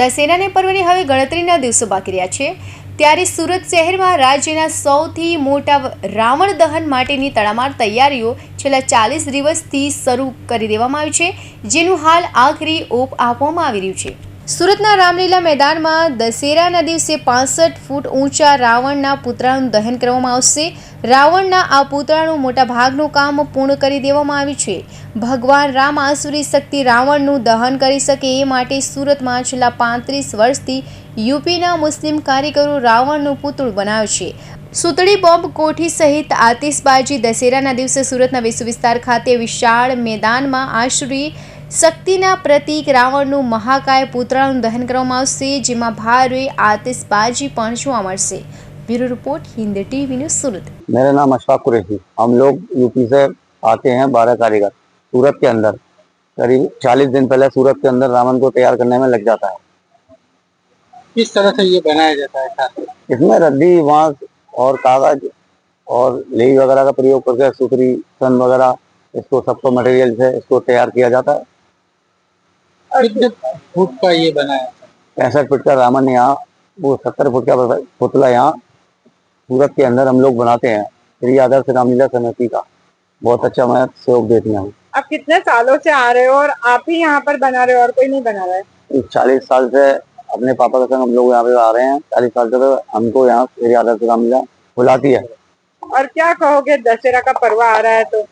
દશેરાને પર્વની હવે ગણતરીના દિવસો બાકી રહ્યા છે ત્યારે સુરત શહેરમાં રાજ્યના સૌથી મોટા રાવણ દહન માટેની તડામાર તૈયારીઓ છેલ્લા ચાલીસ દિવસથી શરૂ કરી દેવામાં આવી છે જેનું હાલ આખરી ઓપ આપવામાં આવી રહ્યું છે સુરતના રામલીલા મેદાનમાં દશેરાના દિવસે પાસઠ ફૂટ ઊંચા રાવણના પુતળાનું દહન કરવામાં આવશે રાવણના આ પુતળાનું ભાગનું કામ પૂર્ણ કરી દેવામાં આવ્યું છે ભગવાન રામ આસુરી શક્તિ રાવણનું દહન કરી શકે એ માટે સુરતમાં છેલ્લા પાંત્રીસ વર્ષથી યુપીના મુસ્લિમ કારીગરો રાવણનું પુતળું બનાવે છે સુતળી બોમ્બ કોઠી સહિત આતિશબાજી દશેરાના દિવસે સુરતના વિશ્વ વિસ્તાર ખાતે વિશાળ મેદાનમાં આશરે शक्तिना प्रतीक रावण નું મહાકાય પુત્રાનું દહન કરવામાં આવશે જેમાં ભારે આતેશ પાજી પણ છોવા મળશે bureau report Hind TV news Surat મેરા નામ અશ્વાકુરેહી હમ લોગ યુપી સે આકે હે બારા કારીગર સુરત કે અંદર करीब 40 દિન પહેલા સુરત કે અંદર રામન કો તૈયાર કરને મે લગ જાતા હે કિસ તરહ સે યે બનાયા જાતા હે સાહેબ ઇસમે રడ్డి વાંગ ઓર કાગજ ઓર લેઈ વગેરા કા પ્રયોગ કરકે સુતરી સન વગેરા ઇસકો સબકો મટીરિયલ સે ઇસકો તૈયાર કિયા જાતા હે फुट का ये बनाया था पैंसठ फुट का रामन यहाँ वो सत्तर फुट का पुतला यहाँ सूरत के अंदर हम लोग बनाते हैं श्री आदर्श रामलीला समिति का बहुत अच्छा मैं सहयोग देती हूँ आप कितने सालों से आ रहे हो और आप ही यहाँ पर बना रहे हो और कोई नहीं बना रहा है चालीस साल से अपने पापा के संग हम लोग यहाँ पे आ रहे हैं चालीस साल से तो हमको यहाँ श्री आदर्श रामलीला बुलाती है और क्या कहोगे दशहरा का पर्व आ रहा है तो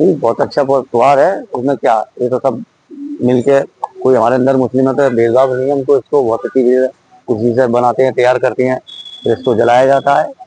बहुत अच्छा त्योहार है उसमें क्या ये तो सब मिलके कोई हमारे अंदर मुस्लिम तो भेदभाव नहीं है हमको इसको बहुत अच्छी चीज़ खुशी से बनाते हैं तैयार करते हैं फिर इसको जलाया जाता है